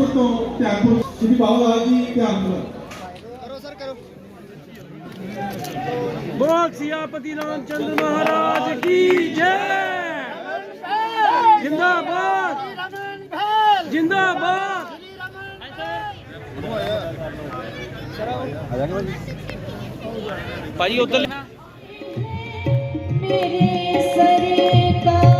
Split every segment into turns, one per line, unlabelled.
ਨਾਗਪੁਰ ਤੋਂ ਧਿਆਨਪੁਰ ਸ਼੍ਰੀ ਬਾਬੂ ਰਾਜ ਜੀ ਧਿਆਨਪੁਰ
ਕਰੋ ਸਰ ਕਰੋ। ਬੋਲ ਸਿਆਪਤੀ ਰਾਮ ਚੰਦਰ ਮਹਾਰਾਜ ਕੀ ਜੈ? ਜਿੰਦਾਬਾਦ।
ਜਿੰਦਾਬਾਦ। ਭਾਜੀ ਉਧਰ ਮੇਰੇ ਸਰੇ ਕਾ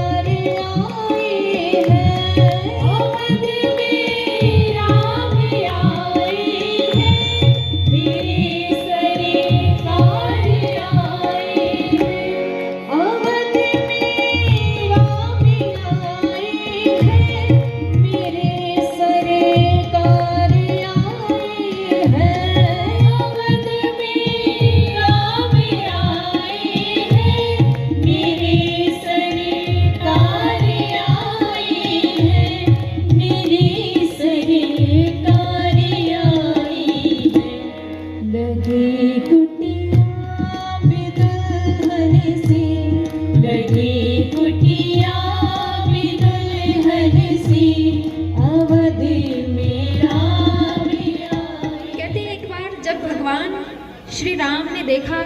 श्री राम ने देखा।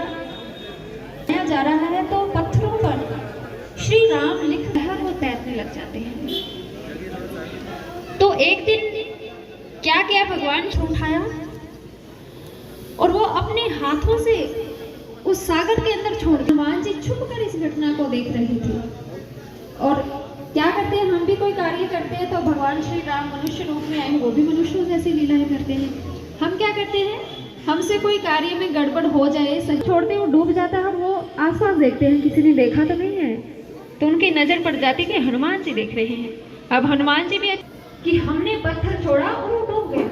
जा रहा है तो पत्थरों पर श्री राम लिख रहा वो तैरने लग जाते हैं। तो एक दिन क्या किया भगवान? उठाया और वो अपने हाथों से उस सागर के अंदर छोड़। हनुमान जी छुप कर इस घटना को देख रहे थे। और क्या करते हैं? हम भी कोई कार्य करते हैं तो भगवान श्री राम मनुष्य रूप में आए वो भी मनुष्यों जैसी लीलाएँ करते हैं। हम क्या करते हैं? हमसे कोई कार्य में गड़बड़ हो जाए छोड़ते वो डूब जाता है और वो आसपास देखते हैं, किसी ने देखा तो नहीं है। तो उनकी नज़र पड़ जाती कि हनुमान जी देख रहे हैं। अब हनुमान जी भी कि हमने पत्थर छोड़ा और वो डूब गया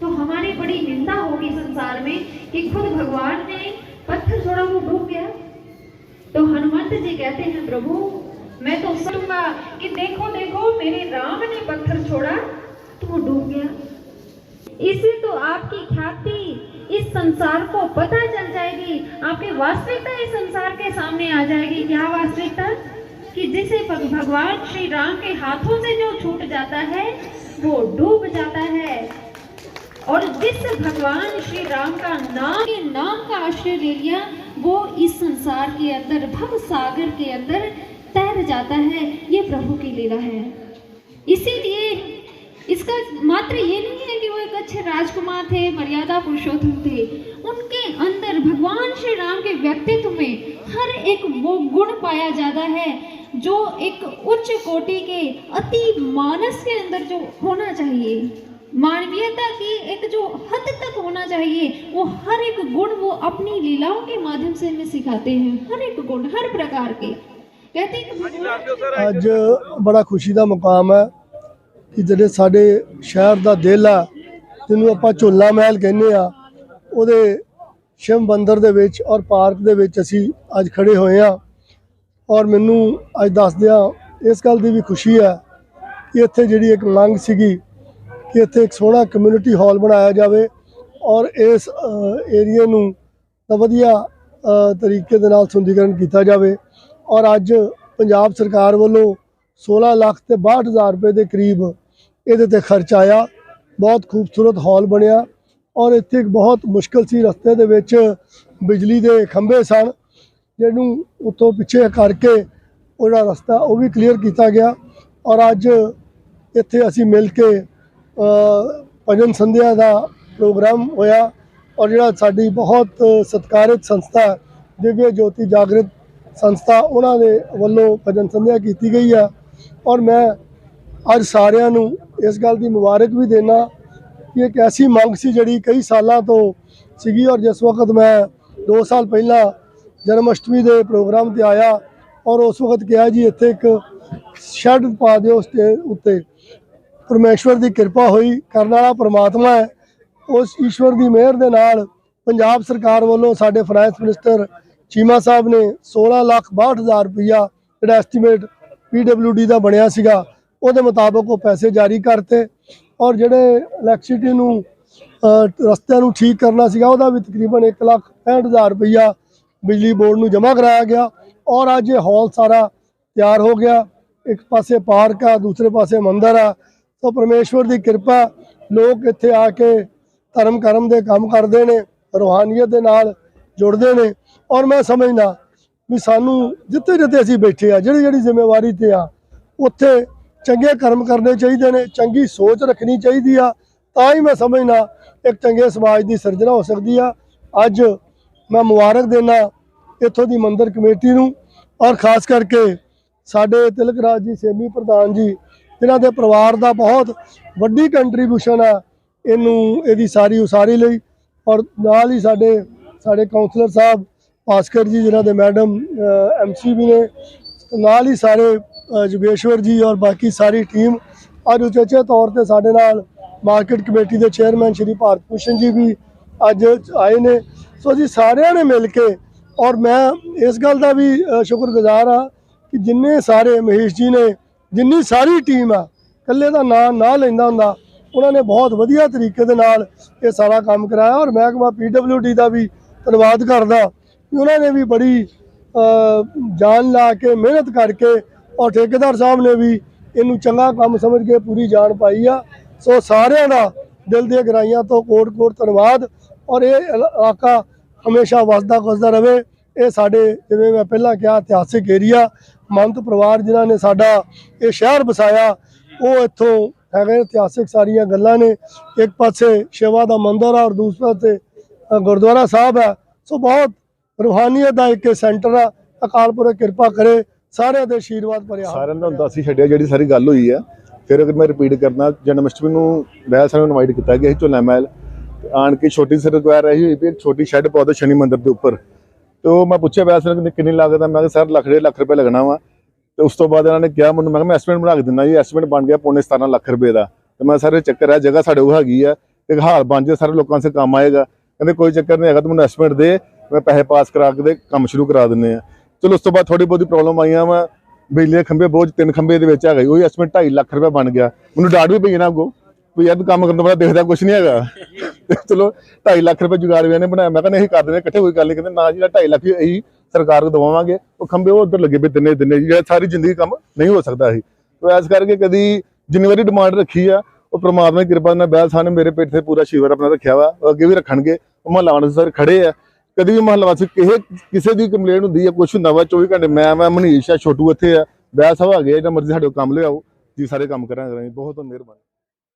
तो हमारी बड़ी निंदा होगी संसार में कि खुद भगवान ने पत्थर छोड़ा, वो डूब गया। तो हनुमंत जी कहते हैं, प्रभु, मैं तो सुनूँगा कि देखो देखो, मेरे राम ने पत्थर छोड़ा तो वो डूब गया। इससे तो आपकी ख्याति इस संसार को पता चल जाएगी। आपकी वास्तविकता इस संसार के सामने आ जाएगी। क्या वास्तविकता? कि जिसे भगवान श्री राम के हाथों से जो छूट जाता है, वो डूब जाता है। और जिस भगवान श्री राम का नाम, के नाम का आश्रय ले लिया, वो इस संसार के अंदर, भव सागर के अंदर तैर जाता है। ये प्रभु की लीला है। इसीलिए इसका मात्र ये नहीं कि वो एक अच्छे राजकुमार थे मर्यादा पुरुषोत्तम थे। उनके अंदर भगवान श्री राम के व्यक्तित्व में हर एक वो गुण पाया जाता है जो एक उच्च कोटि के अति मानस के अंदर जो होना चाहिए। मानवीयता की एक जो हद तक होना चाहिए वो हर एक गुण वो अपनी लीलाओं के माध्यम से हमें सिखाते हैं हर एक गुण हर प्रकार के। कहते हैं
अज बड़ा खुशी का मुकाम है कि जो सा शहर का दिल है ਜਿਹਨੂੰ ਆਪਾਂ ਝੋਲਾ ਮਹਿਲ ਕਹਿੰਦੇ ਆ, ਉਹਦੇ ਸ਼ਿਵ ਮੰਦਿਰ ਦੇ ਵਿੱਚ ਔਰ ਪਾਰਕ ਦੇ ਵਿੱਚ ਅਸੀਂ ਅੱਜ ਖੜੇ ਹੋਏ ਆ। ਔਰ ਮੈਨੂੰ ਅੱਜ ਦੱਸਦਿਆਂ ਇਸ ਗੱਲ ਦੀ ਵੀ ਖੁਸ਼ੀ ਹੈ ਕਿ ਇੱਥੇ ਜਿਹੜੀ ਇੱਕ ਮੰਗ ਸੀਗੀ ਕਿ ਇੱਥੇ ਇੱਕ ਸੋਹਣਾ ਕਮਿਊਨਿਟੀ ਹਾਲ ਬਣਾਇਆ ਜਾਵੇ ਔਰ ਇਸ ਏਰੀਆ ਨੂੰ ਤਾਂ ਵਧੀਆ ਤਰੀਕੇ ਦੇ ਨਾਲ ਸੁੰਦਰੀਕਰਨ ਕੀਤਾ ਜਾਵੇ। ਔਰ ਅੱਜ ਪੰਜਾਬ ਸਰਕਾਰ ਵੱਲੋਂ 16 ਲੱਖ ਤੇ 62000 ਰੁਪਏ ਦੇ ਕਰੀਬ ਇਹਦੇ ਤੇ ਖਰਚ ਆਇਆ। ਬਹੁਤ ਖੂਬਸੂਰਤ ਹਾਲ ਬਣਿਆ ਔਰ ਇੱਥੇ ਇੱਕ ਬਹੁਤ ਮੁਸ਼ਕਲ ਸੀ ਰਸਤੇ ਦੇ ਵਿੱਚ ਬਿਜਲੀ ਦੇ ਖੰਭੇ ਸਨ ਜਿਹਨੂੰ ਉੱਥੋਂ ਪਿੱਛੇ ਕਰਕੇ ਉਹਦਾ ਰਸਤਾ ਉਹ ਵੀ ਕਲੀਅਰ ਕੀਤਾ ਗਿਆ ਔਰ ਅੱਜ ਇੱਥੇ ਅਸੀਂ ਮਿਲ ਕੇ ਭਜਨ ਸੰਧਿਆ ਦਾ ਪ੍ਰੋਗਰਾਮ ਹੋਇਆ ਔਰ ਜਿਹੜਾ ਸਾਡੀ ਬਹੁਤ ਸਤਿਕਾਰਿਤ ਸੰਸਥਾ ਹੈ, ਦਿਵਯ ਜੋਤੀ ਜਾਗਰਿਤ ਸੰਸਥਾ ਉਹਨਾਂ ਦੇ ਵੱਲੋਂ ਭਜਨ ਸੰਧਿਆ ਕੀਤੀ ਗਈ ਆ ਔਰ ਮੈਂ ਅੱਜ ਸਾਰਿਆਂ ਨੂੰ ਇਸ ਗੱਲ ਦੀ ਮੁਬਾਰਕ ਵੀ ਦੇਣਾ ਕਿ ਇੱਕ ਐਸੀ ਮੰਗ ਸੀ ਜਿਹੜੀ ਕਈ ਸਾਲਾਂ ਤੋਂ ਸੀਗੀ ਔਰ ਜਿਸ ਵਕਤ ਮੈਂ 2 ਸਾਲ ਪਹਿਲਾਂ ਜਨਮ ਅਸ਼ਟਮੀ ਦੇ ਪ੍ਰੋਗਰਾਮ ਤੇ ਆਇਆ ਔਰ ਉਸ ਵਕਤ ਕਿਹਾ ਜੀ, ਇੱਥੇ ਇੱਕ ਸ਼ੈੱਡ ਪਾ ਦਿਓ ਉਸ ਤੇ ਉੱਤੇ। ਪਰਮੇਸ਼ਵਰ ਦੀ ਕਿਰਪਾ ਹੋਈ, ਕਰਨ ਵਾਲਾ ਪ੍ਰਮਾਤਮਾ ਹੈ। ਉਸ ਈਸ਼ਵਰ ਦੀ ਮਿਹਰ ਦੇ ਨਾਲ ਪੰਜਾਬ ਸਰਕਾਰ ਵੱਲੋਂ ਸਾਡੇ ਫਾਈਨੈਂਸ ਮਿਨਿਸਟਰ ਚੀਮਾ ਸਾਹਿਬ ਨੇ 16 ਲੱਖ 62000 ਰੁਪਇਆ ਜਿਹੜਾ ਐਸਟੀਮੇਟ ਪੀਡਬਲਯੂਡੀ ਦਾ ਬਣਿਆ ਸੀਗਾ ਉਹਦੇ ਮੁਤਾਬਕ ਉਹ ਪੈਸੇ ਜਾਰੀ ਕਰਤੇ ਔਰ ਜਿਹੜੇ ਇਲੈਕਟ੍ਰਿਸਿਟੀ ਨੂੰ ਰਸਤਿਆਂ ਨੂੰ ਠੀਕ ਕਰਨਾ ਸੀਗਾ, ਉਹਦਾ ਵੀ ਤਕਰੀਬਨ 1 ਲੱਖ 65000 ਰੁਪਇਆ ਬਿਜਲੀ ਬੋਰਡ ਨੂੰ ਜਮ੍ਹਾਂ ਕਰਾਇਆ ਗਿਆ ਔਰ ਅੱਜ ਇਹ ਹਾਲ ਸਾਰਾ ਤਿਆਰ ਹੋ ਗਿਆ। ਇੱਕ ਪਾਸੇ ਪਾਰਕ ਆ, ਦੂਸਰੇ ਪਾਸੇ ਮੰਦਿਰ ਆ। ਸੋ ਪਰਮੇਸ਼ਵਰ ਦੀ ਕਿਰਪਾ, ਲੋਕ ਇੱਥੇ ਆ ਕੇ ਧਰਮ ਕਰਮ ਦੇ ਕੰਮ ਕਰਦੇ ਨੇ, ਰੂਹਾਨੀਅਤ ਦੇ ਨਾਲ ਜੁੜਦੇ ਨੇ ਔਰ ਮੈਂ ਸਮਝਦਾ ਵੀ ਸਾਨੂੰ ਜਿੱਥੇ ਜਿੱਥੇ ਅਸੀਂ ਬੈਠੇ ਆ, ਜਿਹੜੀ ਜਿਹੜੀ ਜ਼ਿੰਮੇਵਾਰੀ ਤੇ ਆ, ਉੱਥੇ ਚੰਗੇ ਕਰਮ ਕਰਨੇ ਚਾਹੀਦੇ ਨੇ, ਚੰਗੀ ਸੋਚ ਰੱਖਣੀ ਚਾਹੀਦੀ ਆ। ਤਾਂ ਹੀ ਮੈਂ ਸਮਝਣਾ ਇੱਕ ਚੰਗੇ ਸਮਾਜ ਦੀ ਸਿਰਜਣਾ ਹੋ ਸਕਦੀ ਆ। ਅੱਜ ਮੈਂ ਮੁਬਾਰਕ ਦੇਣਾ ਇੱਥੋਂ ਦੀ ਮੰਦਰ ਕਮੇਟੀ ਨੂੰ ਔਰ ਖਾਸ ਕਰਕੇ ਸਾਡੇ ਤਿਲਕ ਰਾਜ ਜੀ, ਸੇਮੀ ਪ੍ਰਧਾਨ ਜੀ, ਜਿਨ੍ਹਾਂ ਦੇ ਪਰਿਵਾਰ ਦਾ ਬਹੁਤ ਵੱਡੀ ਕੰਟਰੀਬਿਊਸ਼ਨ ਆ ਇਹਨੂੰ, ਇਹਦੀ ਸਾਰੀ ਉਸਾਰੀ ਲਈ। ਔਰ ਨਾਲ ਹੀ ਸਾਡੇ ਸਾਡੇ ਕਾਉਂਸਲਰ ਸਾਹਿਬ, ਭਾਸਕਰ ਜੀ, ਜਿਨ੍ਹਾਂ ਦੇ ਮੈਡਮ ਐਮਸੀ ਵੀ ਨੇ, ਨਾਲ ਹੀ ਸਾਰੇ ਅ, ਜੀ ਔਰ ਬਾਕੀ ਸਾਰੀ ਟੀਮ ਅੱਜ ਉਚੇਚੇ ਤੌਰ ਤੇ ਸਾਡੇ ਨਾਲ ਮਾਰਕੀਟ ਕਮੇਟੀ ਦੇ ਚੇਅਰਮੈਨ ਸ਼੍ਰੀ ਭਾਰਤ ਭੂਸ਼ਣ ਜੀ ਵੀ ਅੱਜ ਆਏ ਨੇ। ਸੋ ਜੀ ਸਾਰਿਆਂ ਨੇ ਮਿਲ ਕੇ ਔਰ ਮੈਂ ਇਸ ਗੱਲ ਦਾ ਵੀ ਸ਼ੁਕਰਗੁਜ਼ਾਰ ਆ ਕਿ ਜਿੰਨੇ ਸਾਰੇ ਮਹੇਸ਼ ਜੀ ਨੇ ਜਿੰਨੀ ਸਾਰੀ ਟੀਮ ਆ ਇਕੱਲੇ ਦਾ ਨਾਂ ਨਾ ਲੈਂਦਾ ਹੁੰਦਾ ਉਹਨਾਂ ਨੇ ਬਹੁਤ ਵਧੀਆ ਤਰੀਕੇ ਦੇ ਨਾਲ ਇਹ ਸਾਰਾ ਕੰਮ ਕਰਾਇਆ ਔਰ ਮਹਿਕਮਾ ਪੀਡਬਲਯੂਡੀ ਦਾ ਵੀ ਧੰਨਵਾਦ ਕਰਦਾ ਕਿ ਉਹਨਾਂ ਨੇ ਵੀ ਬੜੀ ਜਾਨ ਲਾ ਕੇ ਮਿਹਨਤ ਕਰਕੇ ਔਰ ਠੇਕੇਦਾਰ ਸਾਹਿਬ ਨੇ ਵੀ ਇਹਨੂੰ ਚੰਗਾ ਕੰਮ ਸਮਝ ਕੇ ਪੂਰੀ ਜਾਨ ਪਾਈ ਆ। ਸੋ ਸਾਰਿਆਂ ਦਾ ਦਿਲ ਦੀਆਂ ਗਰਾਈਆਂ ਤੋਂ ਕੋਟ ਕੋਟ ਧੰਨਵਾਦ। ਔਰ ਇਹ ਇਲਾਕਾ ਹਮੇਸ਼ਾ ਵਸਦਾ ਵਸਦਾ ਰਵੇ ਇਹ ਸਾਡੇ, ਜਿਵੇਂ ਮੈਂ ਪਹਿਲਾਂ ਕਿਹਾ, ਇਤਿਹਾਸਿਕ ਏਰੀਆ ਮੰਤ ਪਰਿਵਾਰ ਜਿਨ੍ਹਾਂ ਨੇ ਸਾਡਾ ਇਹ ਸ਼ਹਿਰ ਵਸਾਇਆ, ਉਹ ਇੱਥੋਂ ਹੈਗੇ ਇਤਿਹਾਸਿਕ ਸਾਰੀਆਂ ਗੱਲਾਂ ਨੇ। ਇੱਕ ਪਾਸੇ ਸ਼ਿਵਾ ਦਾ ਮੰਦਿਰ ਆ ਔਰ ਦੂਸਰੇ ਪਾਸੇ ਗੁਰਦੁਆਰਾ ਸਾਹਿਬ ਹੈ ਸੋ ਬਹੁਤ ਰੂਹਾਨੀਅਤ ਦਾ ਇੱਕ ਸੈਂਟਰ ਆ। ਅਕਾਲ ਪੁਰਖ ਕਿਰਪਾ ਕਰੇ। ਸਾਰਿਆਂ ਦੇ ਆਸ਼ੀਰਵਾਦ ਭਰਿਆ।
ਸਾਰਿਆਂ ਦਾ ਹੁੰਦਾ ਸੀ ਛੱਡਿਆ ਜਿਹੜੀ ਸਾਰੀ ਗੱਲ ਹੋਈ ਆ। ਫਿਰ ਅਗਰ ਮੈਂ ਰਿਪੀਟ ਕਰਨਾ ਜਨਮ ਅਸ਼ਟਮੀ ਨੂੰ ਬਹਿ ਸਾਨੂੰ ਇਨਵਾਈਟ ਕੀਤਾ ਗਿਆ ਸੀ ਝੋਲਾ ਮਹਿਲ। ਆਣ ਕੇ ਛੋਟੀ ਜਿਹੀ ਰਿਕੁਆਇਰ ਰਹੀ ਹੋਈ ਵੀ ਛੋਟੀ ਸ਼ੈੱਡ ਪਾ ਦਿਓ ਸ਼ਨੀ ਮੰਦਿਰ ਦੇ ਉੱਪਰ। ਤੇ ਉਹ ਮੈਂ ਪੁੱਛਿਆ ਵੈਸੇ ਕਿੰਨੀ ਕਿੰਨੀ ਲਾਗਤ ਆ ਮੈਂ ਕਿਹਾ ਸਰ ਲੱਖ ਡੇਢ ਲੱਖ ਰੁਪਏ ਲੱਗਣਾ ਵਾ। ਤੇ ਉਸ ਤੋਂ ਬਾਅਦ ਇਹਨਾਂ ਨੇ ਕਿਹਾ ਮੈਨੂੰ ਮੈਂ ਕਿਹਾ ਮੈਂ ਐਸਟੀਮੇਟ ਬਣਾ ਕੇ ਦਿੰਦਾ ਜੀ। ਐਸਟੀਮੇਟ ਬਣ ਗਿਆ ਪੌਣੇ 17 ਲੱਖ ਰੁਪਏ ਦਾ। ਤੇ ਮੈਂ ਸਾਰੇ ਚੱਕਰ ਹੈ ਜਗ੍ਹਾ ਸਾਡੇ ਕੋਲ ਹੈਗੀ ਆ। ਤੇ ਹਾਲ ਬਣ ਜੇ ਸਾਰੇ ਲੋਕਾਂ ਸੇ ਕੰਮ ਆਏਗਾ। ਕਹਿੰਦੇ ਕੋਈ ਚੱਕਰ ਨਹੀਂ ਹੈਗਾ ਤੂੰ ਮੈਨੂੰ ਐਸਟੀਮੇਟ ਦੇ। ਮੈਂ ਪੈਸੇ ਪਾਸ ਕਰਾ ਕੇ ਕੰਮ ਸ਼ੁਰੂ ਕਰਾ ਦਿੰਨੇ ਆ। ਚਲੋ ਉਸ ਤੋਂ ਬਾਅਦ ਥੋੜੀ ਬਹੁਤੀ ਪ੍ਰੋਬਲਮ ਆਈਆਂ ਵਾ। ਬਿਜਲੀ ਦੇ ਖੰਭੇ ਬਹੁਤ ਤਿੰਨ ਖੰਭੇ ਦੇ ਵਿੱਚ ਹੈਗਾ ਸੀ, ਉਹੀ ਐਸਟੀਮੇਟ 2.5 ਲੱਖ ਰੁਪਏ ਬਣ ਗਿਆ। ਮੈਨੂੰ ਡਾਟ ਵੀ ਪਈ ਨਾ ਅੱਗੋਂ ਵੀ ਯਾਰ ਕੰਮ ਕਰਨ ਤੋਂ ਬਾਅਦ ਦੇਖਦਾ ਕੁਝ ਨਹੀਂ ਹੈਗਾ। ਚਲੋ 2.5 ਲੱਖ ਰੁਪਏ ਜੁਗਾੜ ਵੀ ਨੇ ਬਣਾਇਆ। ਮੈਂ ਕਹਿੰਦਾ ਅਸੀਂ ਕਰ ਦਿੰਦੇ ਹਾਂ, ਇਕੱਠੇ ਕੋਈ ਗੱਲ ਨਹੀਂ। ਕਹਿੰਦੇ ਨਾ ਜਿਹੜਾ 2.5 ਲੱਖ ਹੀ ਅਸੀਂ ਸਰਕਾਰ ਨੂੰ ਦਵਾਵਾਂਗੇ ਉਹ ਖੰਭੇ ਉਹ ਉਧਰ ਲੱਗੇ ਪਏ ਤਿੰਨੇ ਤਿੰਨੇ ਜਿਹੜਾ ਸਾਰੀ ਜ਼ਿੰਦਗੀ ਕੰਮ ਨਹੀਂ ਹੋ ਸਕਦਾ ਸੀ ਤੋ ਐਸ ਕਰਕੇ ਕਦੀ ਜਿੰਨੀ ਵਾਰੀ ਡਿਮਾਂਡ ਰੱਖੀ ਆ ਉਹ ਪ੍ਰਮਾਤਮਾ ਦੀ ਕਿਰਪਾ ਨਾਲ ਬੈਲ ਸਾਹਿਬ ਮੇਰੇ ਪੇਟ ਤੇ ਪੂਰਾ ਸ਼ਿਵਰ ਆਪਣਾ ਰੱਖਿਆ ਵਾ। ਅੱਗੇ ਵੀ ਰੱਖਣਗੇ। ਉਹ ਮਹੱਲਾ ਵਾਲੇ ਸਰ ਖੜੇ ਆ। ਕਦੀ ਵੀ ਮਹੱਲਾ ਵਾਸੀ ਕਿਸੇ ਕਿਸੇ ਦੀ ਕੰਪਲੇਂਟ ਹੁੰਦੀ ਹੈ ਕੁਛ ਹੁੰਦਾ ਵਾ 24 ਘੰਟੇ, ਮੈਂ ਮੈਂ ਮਨੀਸ਼ ਆ, ਛੋਟੂ ਇੱਥੇ ਆ ਬੈਲ ਸਾਹਿਬ ਆ ਗਏ ਜਿਹੜਾ ਮਰਜ਼ੀ ਸਾਡੇ ਕੋਲ ਕੰਮ ਲਿਆਓ, ਜੀ ਸਾਰੇ ਕੰਮ ਕਰਾਂਗੇ ਬਹੁਤ ਬਹੁਤ ਮਿਹਰਬਾਨੀ।